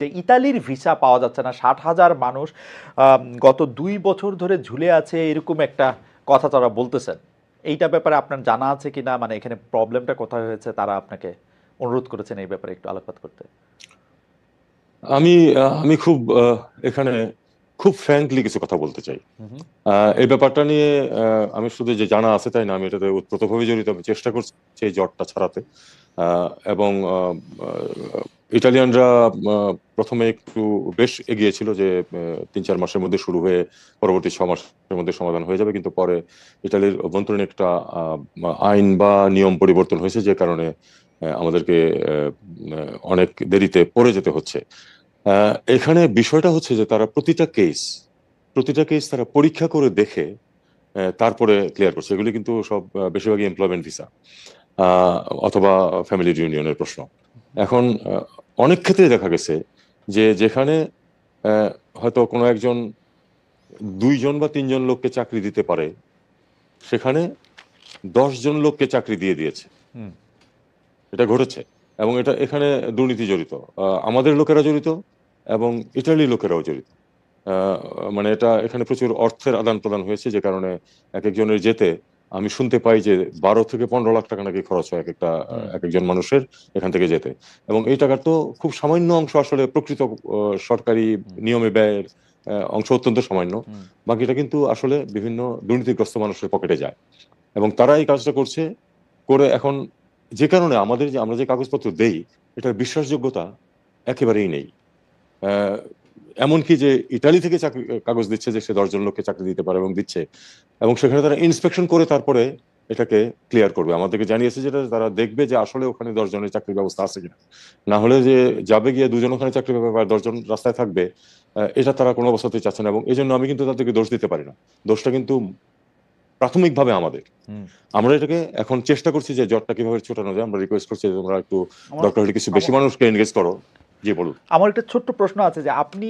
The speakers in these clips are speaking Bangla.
যে ইতালির ভিসা পাওয়া যাচ্ছে না ষাট হাজার মানুষ গত দুই বছর ধরে ঝুলে আছে এরকম একটা কথা তারা বলতেছেন। এইটা ব্যাপারে আপনার জানা আছে কিনা? মানে এখানে প্রবলেমটা কোথায় হয়েছে? তারা আপনাকে অনুরোধ করেছেন এই ব্যাপারে একটু আলোকপাত করতে। আমি আমি খুব এখানে খুব ফ্র্যাঙ্কলি কিছু কথা বলতে চাই। আহ, এই ব্যাপারটা নিয়ে আহ, আমি শুধু যে জানা আছে তাই না আমি এটাতে ওতপ্রোতভাবে জড়িত। আমি চেষ্টা করছি এই জ্বরটা ছাড়াতে। আহ, এবং ইটালিয়ানরা প্রথমে একটু বেশ এগিয়েছিল যে তিন চার মাসের মধ্যে শুরু হয়ে পরবর্তী ছ মাসের মধ্যে সমাধান হয়ে যাবে। কিন্তু পরে ইটালির অভ্যন্তরীণ একটা আইন বা নিয়ম পরিবর্তন হয়েছে যে কারণে আমাদেরকে অনেক দেরিতে পড়ে যেতে হচ্ছে। এখানে বিষয়টা হচ্ছে যে তারা প্রতিটা কেস প্রতিটা কেস তারা পরীক্ষা করে দেখে তারপরে ক্লিয়ার করছে। এগুলি কিন্তু সব বেশিরভাগই এমপ্লয়মেন্ট ভিসা অথবা ফ্যামিলি ইউনিয়নের প্রশ্ন। এখন অনেক ক্ষেত্রে দেখা গেছে যে যেখানে হয়তো কোনো একজন দুইজন বা তিনজন লোককে চাকরি দিতে পারে সেখানে জন লোককে চাকরি দিয়ে দিয়েছে। এটা ঘটেছে। এবং এটা এখানে দুর্নীতি জড়িত। আমাদের লোকেরা জড়িত এবং ইটালি লোকেরাও জড়িত। মানে এটা এখানে প্রচুর অর্থের আদান প্রদান হয়েছে যে কারণে এক একজনের যেতে আমি শুনতে পাই যে বারো থেকে পনেরো লাখ টাকা নাকি খরচ হয় এক একটা এক একজন মানুষের এখান থেকে যেতে। এবং এই টাকার তো খুব সামান্য অংশ আসলে প্রকৃত সরকারি নিয়মে ব্যয়ের অংশ অত্যন্ত সামান্য। বাকিটা কিন্তু আসলে বিভিন্ন দুর্নীতিগ্রস্ত মানুষের পকেটে যায়। এবং তারা এই কাজটা করছে করে এখন যে কারণে আমাদের যে আমরা যে কাগজপত্র দেই এটার বিশ্বাসযোগ্যতা একেবারেই নেই। আহ, এমনকি যে ইটালি থেকে চাকরি কাগজ দিচ্ছে যে সে দশজন লোককে চাকরি দিতে পারে এবং দিচ্ছে। এবং সেখানে তারা ইন্সপেকশন করে তারপরে এটাকে ক্লিয়ার করবে। আমাদেরকে জানিয়েছে যেটা তারা দেখবে যে আসলে ওখানে দশজনের চাকরির ব্যবস্থা আছে কিনা। না হলে যে যাবে গিয়ে দুজন ওখানে চাকরি পাবে বা দশজন রাস্তায় থাকবে এটা তারা কোনো অবস্থাতেই চাচ্ছে না এবং এই জন্য আমি কিন্তু তাদেরকে দোষ দিতে পারি না। দোষটা কিন্তু প্রাথমিকভাবে আমাদের। আমরা এটাকে এখন চেষ্টা করছি যে জ্বরটা কীভাবে ছোটানো যায়। আমরা রিকোয়েস্ট করছি তোমরা একটু হলে কিছু বেশি মানুষকে এনগেজ করো। জি, বলুন। আমার একটা ছোট্ট প্রশ্ন আছে যে আপনি,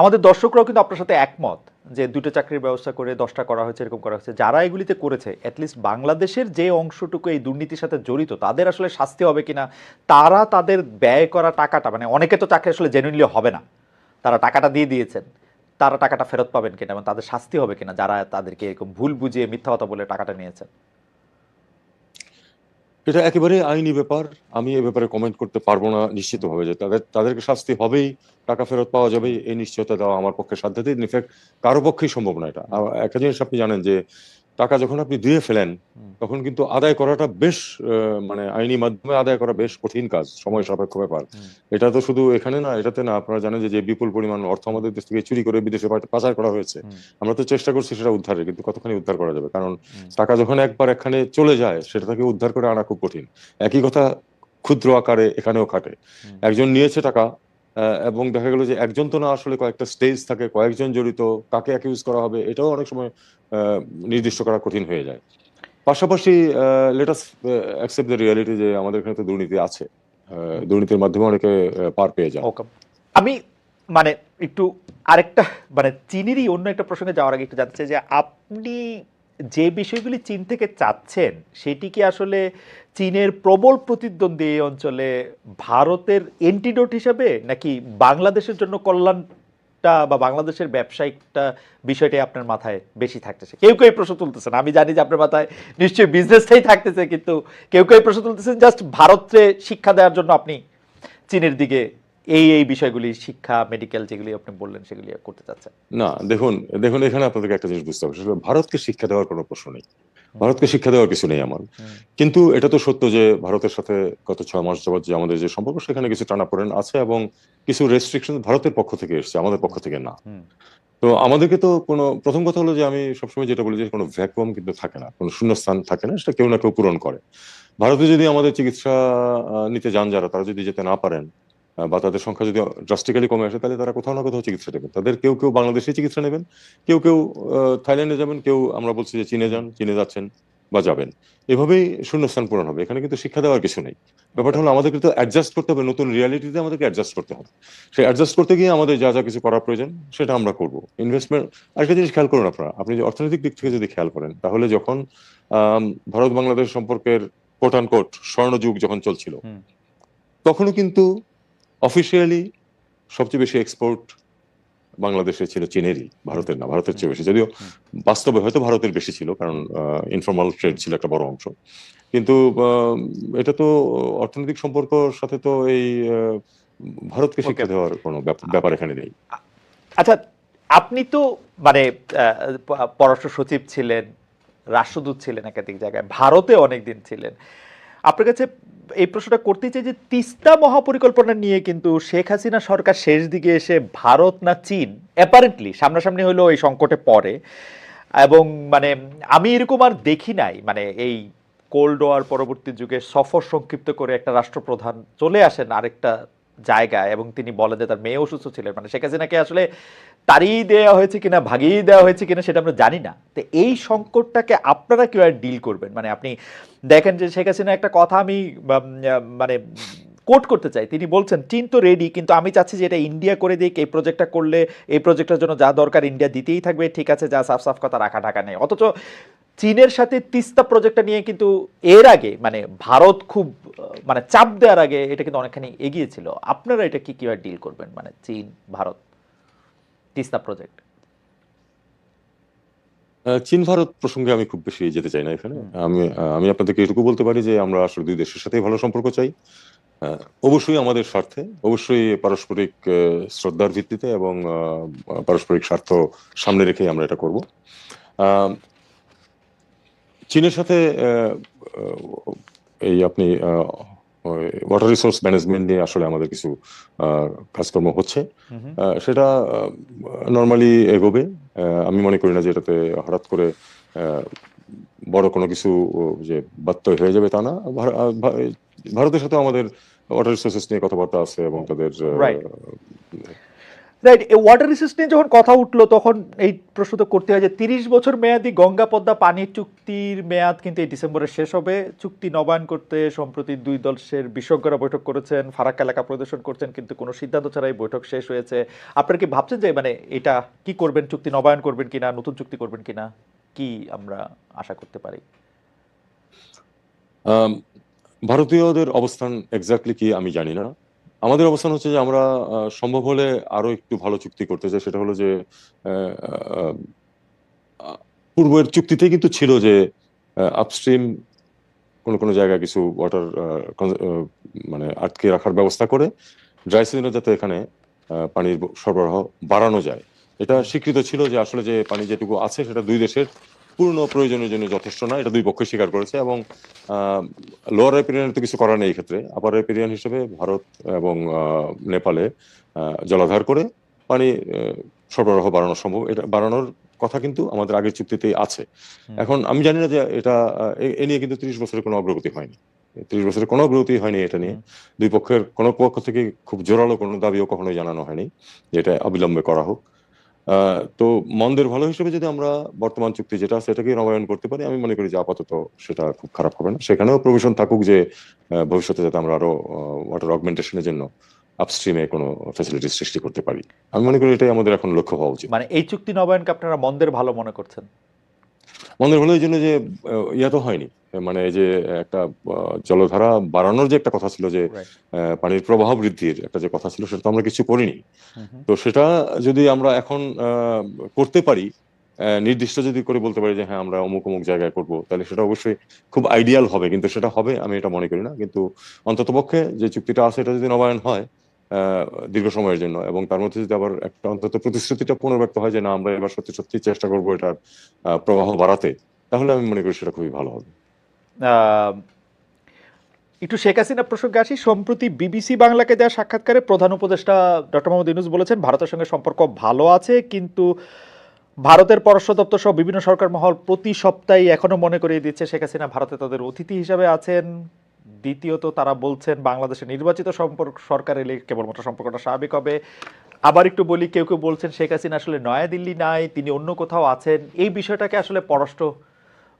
আমাদের দর্শকরাও কিন্তু আপনার সাথে একমত যে দুটো চাকরির ব্যবস্থা করে দশটা করা হয়েছে, এরকম করা হয়েছে। যারা এগুলিতে করেছে অ্যাটলিস্ট বাংলাদেশের যে অংশটুকু এই দুর্নীতির সাথে জড়িত, তাদের আসলে শাস্তি হবে কিনা, তারা তাদের ব্যয় করা টাকাটা মানে অনেকে তো চাকরি আসলে জেনুইনলি হবে না। তারা টাকাটা দিয়ে দিয়েছেন, তারা টাকাটা ফেরত পাবেন কিনা এবং তাদের শাস্তি হবে কিনা, যারা তাদেরকে এরকম ভুল বুঝিয়ে মিথ্যা কথা বলে টাকাটা নিয়েছেন। এটা একেবারে আইনি ব্যাপার। আমি এ ব্যাপারে কমেন্ট করতে পারব না নিশ্চিত নিশ্চিতভাবে যে তাদের তাদেরকে শাস্তি হবেই, টাকা ফেরত পাওয়া যাবে, এই নিশ্চয়তা দেওয়া আমার পক্ষে সাধ্যাতীত ইনফ্যাক্ট কারও পক্ষেই সম্ভব না এটা। একটা জিনিস আপনি জানেন যে টাকা যখন আপনি দিয়ে ফেলেন তখন কিন্তু আদায় করাটা বেশ মানে আইনি মাধ্যমে আদায় করা বেশ কঠিন কাজ সময় সাপেক্ষ ব্যাপার। এটা তো শুধু এখানে না এটাতে না আপনারা জানেন যে বিপুল পরিমাণ অর্থ আমাদের দেশ থেকে চুরি করে বিদেশে পাচার করা হয়েছে। আমরা তো চেষ্টা করছি সেটা উদ্ধারের কিন্তু কতখানি উদ্ধার করা যাবে? কারণ টাকা যখন একবার এখানে চলে যায় সেটা থেকে উদ্ধার করে আনা খুব কঠিন। একই কথা ক্ষুদ্র আকারে এখানেও খাটে। একজন নিয়েছে টাকা এবং দেখা গেল যে একজন তো না আসলে কয়েকটা স্টেজ থাকে, কয়েকজন জড়িত, কাকে অ্যাকিউজ করা হবে, এটাও অনেক সময় নির্দিষ্ট করা কঠিন হয়ে যায়। পাশাপাশি লেটাস অ্যাকসেপ্ট দ্য রিয়ালিটি যে আমাদের এখানে তো দুর্নীতি আছে। দুর্নীতির মাধ্যমে অনেকে পার পেয়ে যায় আমি মানে একটু আরেকটা মানে চীনেরই অন্য একটা প্রসঙ্গে যাওয়ার আগে একটু জানতে চাই যে আপনি যে বিষয়গুলি চীন থেকে চাচ্ছেন, সেটি কি আসলে চীনের প্রবল প্রতিদ্বন্দ্বী এই অঞ্চলে ভারতের এন্টিডোট হিসাবে, নাকি বাংলাদেশের জন্য কল্যাণটা বা বাংলাদেশের ব্যবসায়িকটা বিষয়টাই আপনার মাথায় বেশি থাকতেছে? কেউ কেউ প্রশ্ন তুলতেছেন। আমি জানি যে আপনার মাথায় নিশ্চয়ই বিজনেসটাই থাকতেছে, কিন্তু কেউ কেউ প্রশ্ন তুলতেছেন জাস্ট ভারতে শিক্ষা দেওয়ার জন্য আপনি চীনের দিকে এই এই বিষয়গুলি শিক্ষা মেডিকেল যেগুলি আপনি বললেন সেগুলি করতে চাচ্ছেন? না দেখুন দেখুন এখানে আপনাদেরকে একটা জিনিস বুঝতে হবে। ভারতকে শিক্ষা দেওয়ার কোনো প্রশ্ন নেই। ভারতকে শিক্ষা দেওয়ার কিছু নেই আমার। কিন্তু এটা তো সত্য যে ভারতের সাথে গত ছয় মাস যাবত যে আমাদের যে সম্পর্ক সেখানে কিছু টানাপোড়েন আছে এবং কিছু রেস্ট্রিকশন ভারতের পক্ষ থেকে এসছে আমাদের পক্ষ থেকে না। তো আমাদেরকে তো কোনো প্রথম কথা হলো যে আমি সবসময় যেটা বলি যে কোনো ভ্যাকুয়াম কিন্তু থাকে না কোনো শূন্যস্থান থাকে না সেটা কেউ না কেউ পূরণ করে। ভারতে যদি আমাদের চিকিৎসা নিতে যান যারা তারা যদি যেতে না পারেন বা তাদের সংখ্যা যদি ড্রাস্টিক্যালি কমে আসে তাহলে তারা কোথাও না কোথাও চিকিৎসা নেবেন। তাদের কেউ কেউ বাংলাদেশে চিকিৎসা নেবেন কেউ কেউ থাইল্যান্ডে যাবেন কেউ আমরা বলছি যে চীনে যান চীনে যাচ্ছেন বা যাবেন। এভাবেই শূন্যস্থান পূরণ হবে। এখানে কিন্তু শিক্ষা দেওয়ার কিছু নেই। ব্যাপারটা হলো আমাদেরকে তো অ্যাডজাস্ট করতে হবে নতুন রিয়ালিটিতে আমাদেরকে অ্যাডজাস্ট করতে হবে। সেই অ্যাডজাস্ট করতে গিয়ে আমাদের যা যা কিছু করার প্রয়োজন সেটা আমরা করব। ইনভেস্টমেন্ট আরেকটা জিনিস খেয়াল করুন আপনারা। আপনি যে অর্থনৈতিক দিক থেকে যদি খেয়াল করেন তাহলে যখন ভারত বাংলাদেশ সম্পর্কের কোট আন কোট স্বর্ণযুগ যখন চলছিল তখনও কিন্তু অফিসিয়ালি সবচেয়ে বেশি এক্সপোর্ট বাংলাদেশে ছিল চীনেরই ভারতের না ভারতের চেয়ে বেশি। যদিও বাস্তবে হয়তো ভারতের বেশি ছিল কারণ ইনফর্মাল ট্রেড ছিল একটা বড় অংশ। কিন্তু এটা তো অর্থনৈতিক সম্পর্কর সাথে তো এই ভারতকে শিক্ষা দেওয়ার কোনো ব্যাপার এখানে নেই। আচ্ছা আপনি তো মানে পররাষ্ট্র সচিব ছিলেন রাষ্ট্রদূত ছিলেন একাধিক জায়গায় ভারতে অনেক দিন ছিলেন। আপনার কাছে এই প্রশ্নটা করতে চাই যে তিস্তা মহাপরিকল্পনা নিয়ে কিন্তু শেখ হাসিনা সরকার শেষ দিকে এসে ভারত না চীন? অ্যাপারেন্টলি সামনাসামনি হলো এই সংকটে পড়ে। এবং মানে আমি এরকম আর দেখি নাই। মানে এই কোল্ড ওয়ার পরবর্তী যুগে সফর সংক্ষিপ্ত করে একটা রাষ্ট্রপ্রধান চলে আসেন আরেকটা জায়গায় এবং তিনি বলেন যে তার মেয়ে অসুস্থ ছিলেন মানে শেখ হাসিনাকে আসলে তাড়িয়ে দেওয়া হয়েছে কিনা, ভাগিয়ে দেওয়া হয়েছে কিনা সেটা আমরা জানি না। তো এই সংকটটাকে আপনারা কীভাবে ডিল করবেন? মানে আপনি দেখেন যে শেখ হাসিনা একটা কথা আমি মানে কোট করতে চাই। তিনি বলছেন চীন তো রেডি কিন্তু আমি চাচ্ছি যে এটা ইন্ডিয়া করে দিক। এই প্রজেক্টটা করলে, এই প্রজেক্টটার জন্য যা দরকার ইন্ডিয়া দিতেই থাকবে। ঠিক আছে, যা সাফ সাফ কথা রাখা ঢাকা নেই। অথচ চীনের সাথে তিস্তা প্রজেক্টটা নিয়ে কিন্তু এর আগে মানে ভারত খুব মানে চাপ দেওয়ার আগে এটা কিন্তু অনেকখানি এগিয়েছিল আপনারা এটা কি কীভাবে ডিল করবেন মানে চীন ভারত তিস্তা প্রজেক্ট চীন ভারত প্রসঙ্গে আমি খুব বেশি যেতে চাই না এখানে। আমি আমি আপনাদেরকে এটুকু বলতে পারি যে আমরা আসলে দুই দেশের সাথে ভালো সম্পর্ক চাই। অবশ্যই আমাদের স্বার্থে অবশ্যই পারস্পরিক শ্রদ্ধার ভিত্তিতে এবং পারস্পরিক স্বার্থ সামনে রেখেই আমরা এটা করব। চীনের সাথে এই আপনি ওয়াটার রিসোর্স ম্যানেজমেন্ট নিয়ে আসলে আমাদের কিছু কাজকর্ম হচ্ছে। সেটা নর্মালি এগোবে। আমি মনে করি না যে এটাতে হঠাৎ করে বড় কোনো কিছু যে বাত্যয় হয়ে যাবে তা না। ভারতের সাথে আমাদের ওয়াটার রিসোর্সেস নিয়ে কথাবার্তা আছে এবং তাদের. রাইট এই ওয়াটার রিসোর্স নিয়ে যখন কথা উঠল, তখন এই প্রশ্ন তো করতে হয় যে তিরিশ বছর মেয়াদি গঙ্গা পদ্মা পানির চুক্তির মেয়াদ কিন্তু এই ডিসেম্বরে শেষ হবে। চুক্তি নবায়ন করতে সম্প্রতি দুই দলের বিশেষজ্ঞরা বৈঠক করেছেন, ফারাক্কা এলাকা প্রদর্শন করছেন, কিন্তু কোনো সিদ্ধান্ত ছাড়াই বৈঠক শেষ হয়েছে। আপনারা কি ভাবছেন যে মানে এটা কি করবেন, চুক্তি নবায়ন করবেন কিনা, নতুন চুক্তি করবেন কিনা, কি আমরা আশা করতে পারি? ভারতীয়দের অবস্থান এক্স্যাক্টলি কি আমি জানি না। আমাদের অবস্থান হচ্ছে যে আমরা সম্ভব হলে আরও একটু ভালো চুক্তি করতে চাই। সেটা হলো যে পূর্বের চুক্তিতে কিন্তু ছিল যে আপস্ট্রিম কোনো কোনো জায়গায় কিছু ওয়াটার মানে আটকে রাখার ব্যবস্থা করে ড্রাই সিজনে যাতে এখানে পানির সরবরাহ বাড়ানো যায়। এটা স্বীকৃত ছিল যে আসলে যে পানি যেটুকু আছে সেটা দুই দেশের পূর্ণ প্রয়োজনের জন্য যথেষ্ট না এটা দুই পক্ষ স্বীকার করেছে এবং লোয়ার রেপিরিয়ানের তো কিছু করার নেই ক্ষেত্রে। আপার রেপিরিয়ান হিসেবে ভারত এবং আহ, নেপালে জলাধার করে পানি সরবরাহ বাড়ানো সম্ভব। এটা বাড়ানোর কথা কিন্তু আমাদের আগের চুক্তিতেই আছে। এখন আমি জানি না যে এটা এ- নিয়ে কিন্তু ত্রিশ বছরের কোনো অগ্রগতি হয়নি। ত্রিশ বছরের কোনো অগ্রগতি হয়নি এটা নিয়ে। দুই পক্ষের কোনো পক্ষ থেকে খুব জোরালো কোনো দাবিও কখনোই জানানো হয়নি যে এটা অবিলম্বে করা হোক। তো মন্দের ভালো হিসেবে যদি আমরা বর্তমান চুক্তি যেটা আছে সেটাকে নবায়ন করতে পারি, আমি মনে করি যে আপাতত সেটা খুব খারাপ হবে না। সেখানেও প্রভিশন থাকুক যে ভবিষ্যতে যাতে আমরা আরও ওয়াটার অগমেন্টেশনের জন্য আপস্ট্রিমে কোনো ফ্যাসিলিটি সৃষ্টি করতে পারি। আমি মনে করি এটাই আমাদের এখন লক্ষ্য হওয়া উচিত। মানে এই চুক্তি নবায়নকে আপনারা মন্দের ভালো মনে করছেন? মন্দের ভালো এই জন্য যে ইয়া তো হয়নি। মানে যে একটা জলধারা বাড়ানোর যে একটা কথা ছিল যে পানির প্রবাহ বৃদ্ধির একটা যে কথা ছিল সেটা তো আমরা কিছু করিনি। তো সেটা যদি আমরা এখন আহ, করতে পারি আহ, নির্দিষ্ট যদি করে বলতে পারি যে হ্যাঁ আমরা অমুক অমুক জায়গায় করব তাহলে সেটা অবশ্যই খুব আইডিয়াল হবে। কিন্তু সেটা হবে আমি এটা মনে করি না। কিন্তু অন্তত পক্ষে যে চুক্তিটা আছে এটা যদি নবায়ন হয় দীর্ঘ সময়ের জন্য এবং তার মধ্যে যদি আবার একটা অন্তত প্রতিশ্রুতিটা পুনর্ব্যক্ত হয় যে না, আমরা এবার সত্যি সত্যি চেষ্টা করব এটার প্রবাহ বাড়াতে, তাহলে আমি মনে করি সেটা খুবই ভালো হবে। একটু শেখ হাসিনা প্রসঙ্গে আসি। সম্প্রতি বিবিসি বাংলাকে দেওয়া সাক্ষাৎকারে প্রধান উপদেষ্টা ডক্টর মোহাম্মদ ইউনুস বলেছেন, ভারতের সঙ্গে সম্পর্ক ভালো আছে, কিন্তু ভারতের পররাষ্ট্র দপ্তর সহ বিভিন্ন সরকার মহল প্রতি সপ্তাহে এখনও মনে করিয়ে দিচ্ছে শেখ হাসিনা ভারতে তাদের অতিথি হিসাবে আছেন। দ্বিতীয়ত তারা বলছেন বাংলাদেশে নির্বাচিত সম্পর্ক সরকার এলে কেবলমাত্র সম্পর্কটা স্বাভাবিক হবে। আবার একটু বলি, কেউ কেউ বলছেন, শেখ হাসিনা আসলে নয়াদিল্লি নাই, তিনি অন্য কোথাও আছেন। এই বিষয়টাকে আসলে পররাষ্ট্র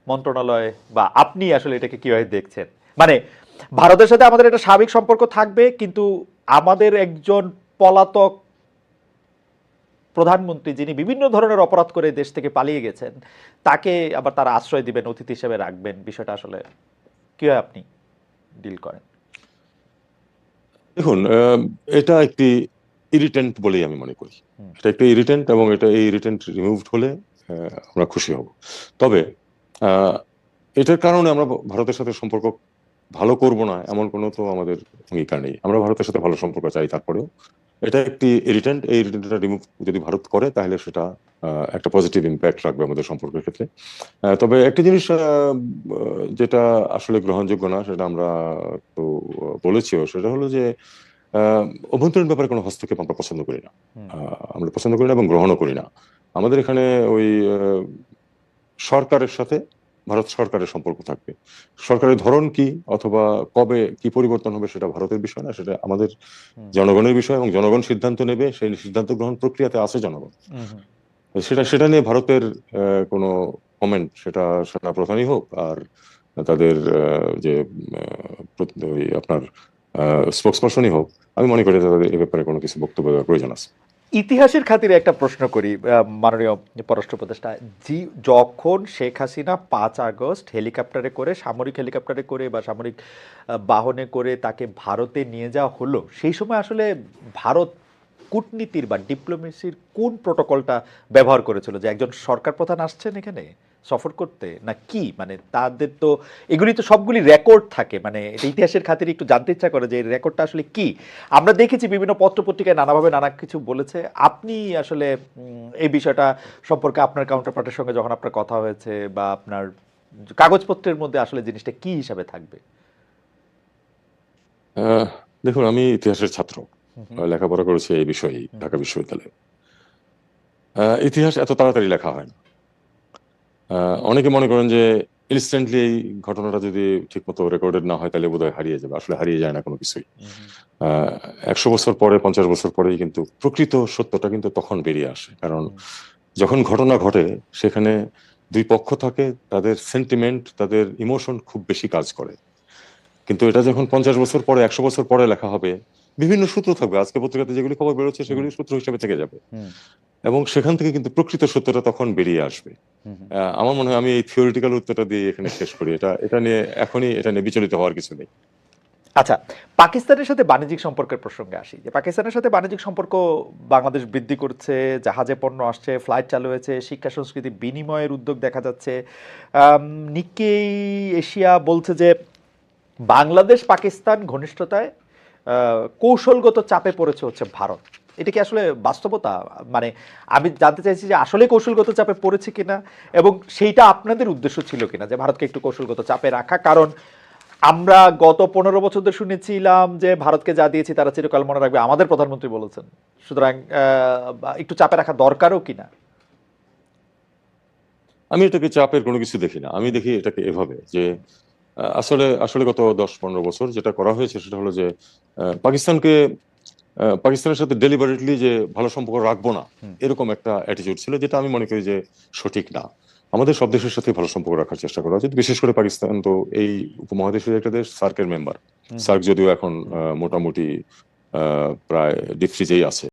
মন্ত্রণালয় বা আপনি আসলে এটাকে কীভাবে দেখছেন? মানে ভারতের সাথে আমাদের একটা স্বাভাবিক সম্পর্ক থাকবে, কিন্তু আমাদের একজন পলাতক প্রধানমন্ত্রী যিনি বিভিন্ন ধরনের অপরাধ করে দেশ থেকে পালিয়ে গেছেন, তাকে আবার তারা আশ্রয় দিবেন, অতিথি হিসেবে রাখবেন, বিষয়টা আসলে কীভাবে আপনি ডিল করেন। দেখুন এটা একটি ইরিটেন্ট বলেই আমি মনে করি। এটা একটা ইরিটেন্ট এবং এটা এই ইরিটেন্ট রিমুভড হলে আমরা খুশি হব। তবে এটার কারণে আমরা ভারতের সাথে সম্পর্ক ভালো করব না এমন কোনো তো আমাদের অঙ্গীকার নেই। আমরা ভারতের সাথে ভালো সম্পর্ক চাই তারপরেও। এটা একটি ইরিটেন্ট এই ইরিটেন্টটা রিমুভ যদি ভারত করে তাহলে সেটা একটা পজিটিভ ইম্প্যাক্ট রাখবে আমাদের সম্পর্কের ক্ষেত্রে। তবে একটা জিনিস যেটা আসলে গ্রহণযোগ্য না সেটা আমরা তো বলেছিও সেটা হলো যে আহ, অভ্যন্তরীণ ব্যাপারে কোনো হস্তক্ষেপ আমরা পছন্দ করি না। আমরা পছন্দ করি না এবং গ্রহণও করি না। আমাদের এখানে ওই সরকারের সাথে ভারত সরকারের সম্পর্ক থাকবে। সরকারের ধরন কি অথবা কবে কি পরিবর্তন হবে সেটা ভারতের বিষয় না সেটা আমাদের জনগণের বিষয় এবং জনগণ সিদ্ধান্ত নেবে সেই সিদ্ধান্ত গ্রহণ প্রক্রিয়াতে আছে জনগণ। সেটা সেটা নিয়ে ভারতের কোনো কমেন্ট সেটা সেনা প্রধানই হোক আর তাদের যে আপনার স্পোক্স পার্সনই হোক আমি মনে করি তাদের এ ব্যাপারে কোনো কিছু বক্তব্য দেওয়ার প্রয়োজন আছে। ইতিহাসের খাতিরে একটা প্রশ্ন করি মাননীয় পররাষ্ট্র উপদেষ্টা। জি, যখন শেখ হাসিনা পাঁচ আগস্ট হেলিকপ্টারে করে, সামরিক হেলিকপ্টারে করে বা সামরিক বাহনে করে তাকে ভারতে নিয়ে যাওয়া হলো, সেই সময় আসলে ভারত কূটনীতির বা ডিপ্লোমেসির কোন প্রোটোকলটা ব্যবহার করেছিল? যে একজন সরকার প্রধান আসছেন এখানে? সফর করতে? না কি? মানে তাদের তো এগুলি তো সবগুলি রেকর্ড থাকে। মানে এটা ইতিহাসের খাতিরে একটু জানতে ইচ্ছা করে যে এই রেকর্ডটা আসলে কি? আমরা দেখেছি বিভিন্ন পত্র পত্রিকায় নানাভাবে নানা কিছু বলেছে। আপনি আসলে এই বিষয়টা সম্পর্কে আপনার কাউন্টার পার্টের সঙ্গে যখন আপনার কথা হয়েছে বা আপনার কাগজপত্রের মধ্যে আসলে জিনিসটা কি হিসাবে থাকবে? দেখুন আমি ইতিহাসের ছাত্র। লেখাপড়া করেছি এই বিষয়ে ঢাকা বিশ্ববিদ্যালয়ে। ইতিহাস এত তাড়াতাড়ি লেখা হয় না। অনেকে মনে করেন যে ইনস্ট্যান্টলি এই ঘটনাটা যদি ঠিকমতো রেকর্ডেড না হয় তাহলে বোধহয় হারিয়ে যাবে। আসলে হারিয়ে যায় না কোনো কিছুই। একশো বছর পরে পঞ্চাশ বছর পরেই কিন্তু প্রকৃত সত্যটা কিন্তু তখন বেরিয়ে আসে। কারণ যখন ঘটনা ঘটে সেখানে দুই পক্ষ থাকে তাদের সেন্টিমেন্ট তাদের ইমোশন খুব বেশি কাজ করে। কিন্তু এটা যখন পঞ্চাশ বছর পরে একশো বছর পরে লেখা হবে বিভিন্ন সূত্র থাকবে। আজকে পত্রিকাতে যেগুলি খবর বেরোচ্ছে সেগুলি সূত্র হিসেবে থেকে যাবে। এবং সেখান থেকে কিন্তু প্রকৃত সত্যটা তখন বেরিয়ে আসবে। আমার মনে হয় আমি এই থিওরিটিক্যাল উত্তরটা দিয়ে এখানে শেষ করি। এটা এটা নিয়ে এখনই এটা নিয়ে বিচলিত হওয়ার কিছু নেই। আচ্ছা পাকিস্তানের সাথে বাণিজ্যিক সম্পর্কের প্রসঙ্গে আসি। যে পাকিস্তানের সাথে বাণিজ্যিক সম্পর্ক বাংলাদেশ বৃদ্ধি করছে জাহাজে পণ্য আসছে ফ্লাইট চালু হয়েছে শিক্ষা সংস্কৃতি বিনিময়ের উদ্যোগ দেখা যাচ্ছে। আম, নিক্কেই এশিয়া বলছে যে বাংলাদেশ পাকিস্তান ঘনিষ্ঠতায় কৌশলগত চাপে পড়েছে হচ্ছে ভারত। এটা কি আসলে বাস্তবতা? মানে আমি জানতে চাইছি যে আসলে কৌশলগত চাপে পড়েছে কিনা এবং সেইটা আপনাদের উদ্দেশ্য ছিল কিনা যে ভারতকে একটু কৌশলগত চাপে রাখা। কারণ আমরা গত পনেরো বছর ধরে শুনেছিলাম যে ভারতকে যা দিয়েছি তারা চিরকাল মনে রাখবে। আমাদের প্রধানমন্ত্রী বলেছেন। সুতরাং একটু চাপে রাখা দরকারও কিনা? আমি এটাকে চাপের কোনো কিছু দেখি না। আমি দেখি এটাকে এভাবে যে আসলে আসলে গত দশ পনেরো বছর যেটা করা হয়েছে সেটা হলো যে পাকিস্তানকে পাকিস্তানের সাথে ডেলিভারেটলি যে ভালো সম্পর্ক রাখব না এরকম একটা অ্যাটিটিউড ছিল যেটা আমি মনে করি যে সঠিক না। আমাদের সব দেশের সাথে ভালো সম্পর্ক রাখার চেষ্টা করা উচিত। বিশেষ করে পাকিস্তান তো এই উপমহাদেশের একটা দেশ সার্কের মেম্বার সার্ক যদিও এখন মোটামুটি আহ, প্রায় ডিপ ফ্রিজেই আছে।